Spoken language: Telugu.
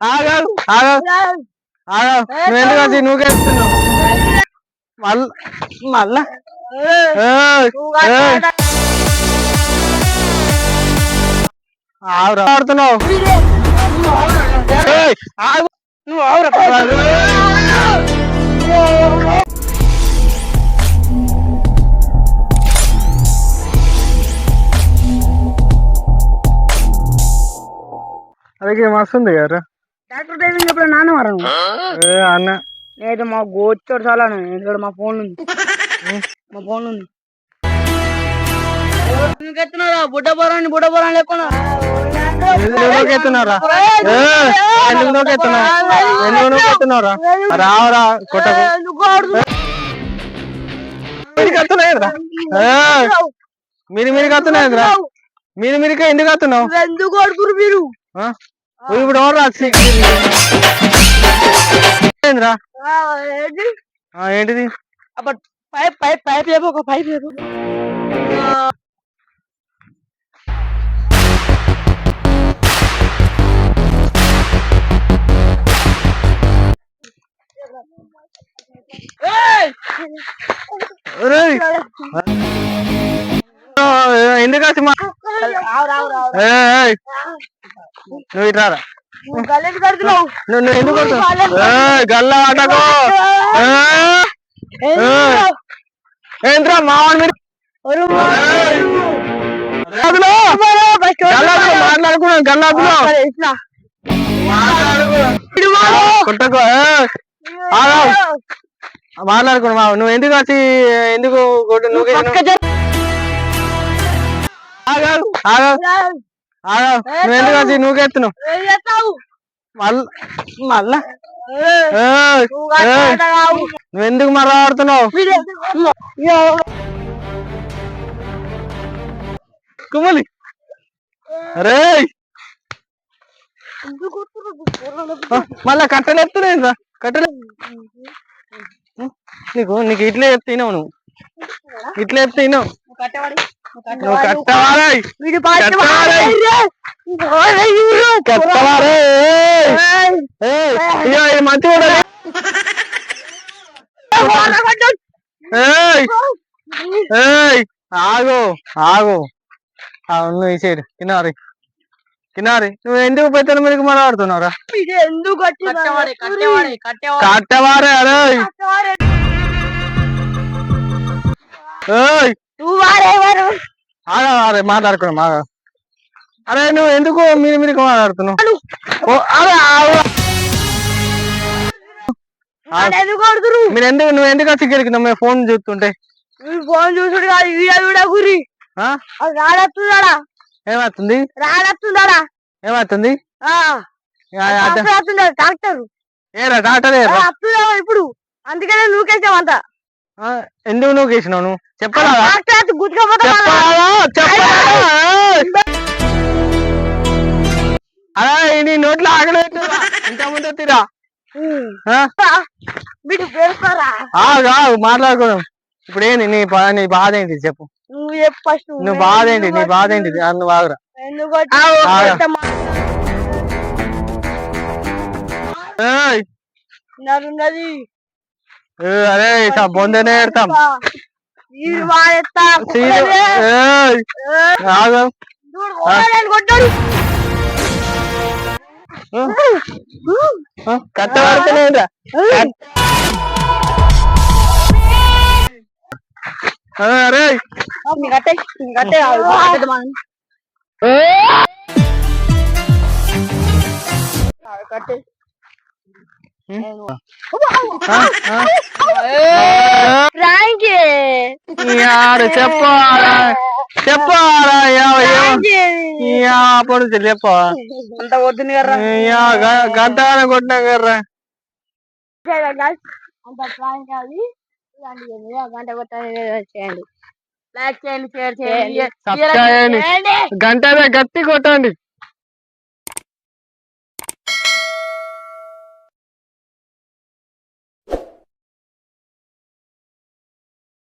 నువ్వు నువ్వు గెలుస్తున్నావు? మళ్ళా మళ్ళా. ఆవురా. ఆడుతున్నావు. ఆగు. నువ్వు ఆవురా. అలాగే మస్తుంది గారు డాక్టర్ డ్రైవింగ్ ఎప్పుడు నాన్న వరం ఏ అన్న. నేనైతే మా గోచోడు చాలా ఇక్కడ మా ఫోన్ ఉంది. మా ఫోన్ ఉంది. ఎత్తున్నారా బుడ్డ బొరాన్ని బుడ్డ బొరాన్ని లేకుండా. రావరా కొట్టకు. మీరు మీరు మీరు కత్తున్నాయిరా మీరు మీరుగా ఎందుకు కత్తున్నావు? ఎందుకు కొడుకురు మీరు? ఇప్పుడు ఎవరు ఏంటిది? పైప్ పైప్ పైప్ ఒక పైప్. నువ్వు ఇటు రారా? నువ్వు ఎందుకు కొడుతున్నావు? గల్ల ఆటకు ఏంద్రా మావాడి మీరు గల్లాదులో మాట్లాడుకున్నాం గల్లాదులో కొట్టకు ఏయ్. ఆగు. మాట్లాడుకున్నావు మావ నువ్వు ఎందుకు వచ్చి ఎందుకు నువ్వు ఆగాగు, ఆగాగు. నువ్వు నువ్వు ఎత్తున్నావు మళ్ళా. నువ్వు ఎందుకు మర్ర ఆడుతున్నావు? కుమలి అరే మళ్ళా కట్టెలు ఎత్తున్నాయి కట్టెలు నీకు నీకు ఇట్లా చెప్తున్నావు నువ్వు. ఇట్లా చెప్తున్నావు ആകോ. ആകോ. ആ ഒന്ന് ശരി. പിന്നെ അറി പിന്നെ അറി എന്റെ ഉപ്പത്തരം മണിക്ക് മല നടത്തുന്നോറ കട്ടവാറ ഏയ്. కినారి నువ్వు ఎందుకు పెద్దల మీదకి మాట్లాడుతున్నావురా ఎందుకు కట్టేవాడే కట్టేవాడే కట్టేవాడే కట్టవారే అరే మాట్లాడుకున్నాం అరే నువ్వు ఎందుకు మీరు మీరు మాట్లాడుతున్నావు మీరు ఎందుకు నువ్వు ఎందుకు వచ్చి గెలికినావు మేము ఫోన్ చూస్తుంటే. ఫోన్ చూసుడు కాదు వీడియో వీడియో గురి రాడత్తుందాడా ఏమవుతుంది? రాడత్తుందాడా ఏమవుతుంది? డాక్టర్ ఏరా డాక్టర్ ఇప్పుడు. అందుకనే నూకేసామంతా ఎందుకు నువ్వు గెలిచినావు నువ్వు? చెప్పరా డాక్టర్ వచ్చి గుద్దుకపోతా చెప్పరా చెప్పరా అరే నీ నోట్లో ఆగలే ఇంత ముందు తీరా. వీడు పేరుస్తారా ఆగు ఆగు మాట్లాడుకోదాం ఇప్పుడు ఏంది నీ బా- నీ బాధ ఏంటి చెప్పు. నువ్వు చెప్పు నువ్వు బాధ ఏంటి నీ బాధ ఏంటి నువ్వు ఆగురా ఎందుకు అరే ఇట్లా బొందనే ఎడతాం వీడు వాడేస్తా సీను ఏయ్ ఆగు చూడు, ఓడని కొట్టాడు ఆ, కట్ట పడుతున్నాయిరా అరే నీ కట్టే నీ కట్టే అది బాగుంటది మనం. ఆ, కట్టే ప్రాంక్ యారు చెప్పారా చెప్పారా యావ- యావ. అప్పుడు చెప్ప అంత వద్దుని కదా గంట కొట్టినా కర్రా అంత ప్రాంక్ అది ఇలాంటి ఏమి గంట కొట్టని చేయండి. లైక్ చేయండి షేర్ చేయండి. సబ్స్క్రైబ్ చేయండి. గంట గట్టి కొట్టండి.